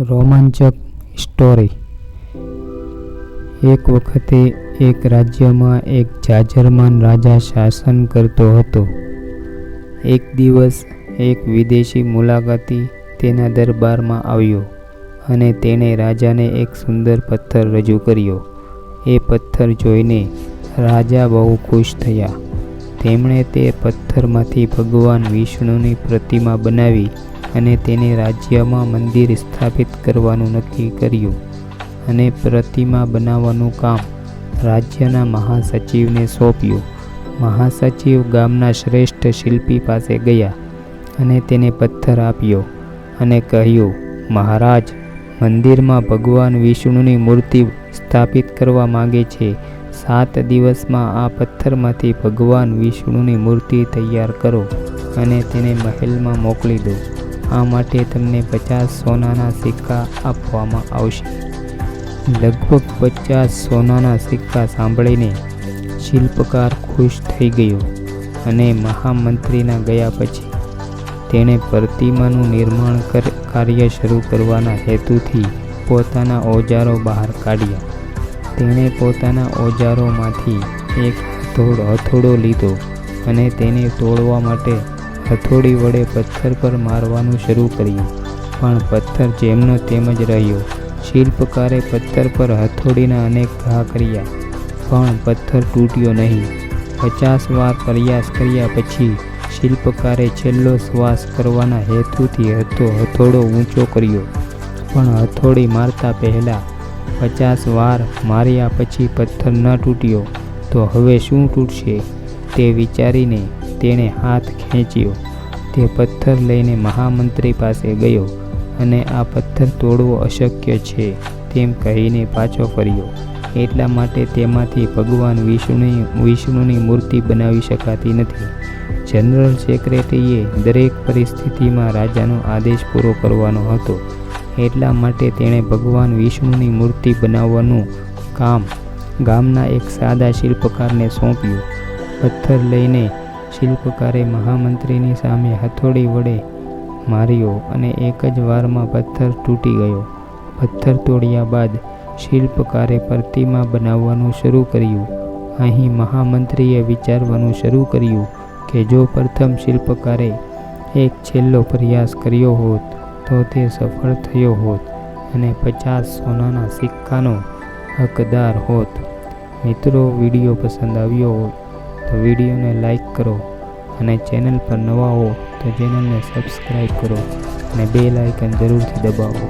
રોમાંચક સ્ટોરી એક વખતે એક રાજ્યમાં એક જાજરમાન રાજા શાસન કરતો હતો. એક દિવસ એક વિદેશી મુલાકાતી તેના દરબારમાં આવ્યો અને તેણે રાજાને એક સુંદર પથ્થર રજૂ કર્યો. એ પથ્થર જોઈને રાજા બહુ ખુશ થયા. તેમણે તે પથ્થરમાંથી ભગવાન વિષ્ણુની પ્રતિમા બનાવી અને તેને રાજ્યમાં મંદિર સ્થાપિત કરવાનું નક્કી કર્યું અને પ્રતિમા બનાવવાનું કામ રાજ્યના મહાસચિવને સોંપ્યું. મહાસચિવ ગામના શ્રેષ્ઠ શિલ્પી પાસે ગયા અને તેને પથ્થર આપ્યો અને કહ્યું, "મહારાજ, મંદિરમાં ભગવાન વિષ્ણુની મૂર્તિ સ્થાપિત કરવા માગે છે. સાત દિવસમાં આ પથ્થરમાંથી ભગવાન વિષ્ણુની મૂર્તિ તૈયાર કરો અને તેને મહેલમાં મોકલી દો. આ માટે તમને પચાસ સોનાના સિક્કા આપવામાં આવશે." લગભગ પચાસ સોનાના સિક્કા સાંભળીને શિલ્પકાર ખુશ થઈ ગયો અને મહામંત્રીના ગયા પછી તેણે પ્રતિમાનું નિર્માણ કાર્ય શરૂ કરવાના હેતુથી પોતાના ઓજારો બહાર કાઢ્યા. તેણે પોતાના ઓજારોમાંથી એક હથોડો લીધો અને તેને તોડવા માટે હથોડી વડે પથ્થર પર મારવાનું શરૂ કર્યું, પણ પથ્થર જેમનો તેમ જ રહ્યો. શિલ્પકારે પથ્થર પર હથોડીના અનેક ઘા કર્યા, પણ પથ્થર તૂટ્યો નહીં. પચાસ વાર પ્રયાસ કર્યા પછી શિલ્પકારે છેલ્લો શ્વાસ કરવાના હેતુથી હતો હથોડો ઊંચો કર્યો, પણ હથોડી મારતા પહેલા પચાસ વાર માર્યા પછી પથ્થર ન તૂટ્યો તો હવે શું તૂટશે તે વિચારીને તેણે હાથ ખેંચ્યો. તે પથ્થર લઈને મહામંત્રી પાસે ગયો અને આ પથ્થર તોડવો અશક્ય છે, તેમ કહીને પાછો ફર્યો. એટલા માટે તેમાંથી ભગવાન વિષ્ણુની મૂર્તિ બનાવી શકાતી નથી. જનરલ સેક્રેટરીએ દરેક પરિસ્થિતિમાં રાજાનો આદેશ પૂરો કરવાનો હતો. એટલા માટે તેણે ભગવાન વિષ્ણુની મૂર્તિ બનાવવાનું કામ ગામના એક સાદા શિલ્પકારને સોંપ્યું. પથ્થર લઈને શિલ્પકારે મહામંત્રીની સામે હથોડી વડે માર્યો અને એક જ વારમાં પથ્થર તૂટી ગયો. પથ્થર તોડ્યા બાદ શિલ્પકારે પ્રતિમા બનાવવાનું શરૂ કર્યું. અહીં મહામંત્રીએ વિચારવાનું શરૂ કર્યું કે જો પ્રથમ શિલ્પકારે એક છેલ્લો પ્રયાસ કર્યો હોત, તો તે સફળ થયો હોત અને પચાસ સોનાના સિક્કાનો હકદાર હોત. મિત્રો, વીડિયો પસંદ આવ્યો હોય તો વિડીયોને લાઈક કરો અને ચેનલ પર નવા હો તો ચેનલને સબસ્ક્રાઈબ કરો અને બે લાઇકન જરૂરથી દબાવો.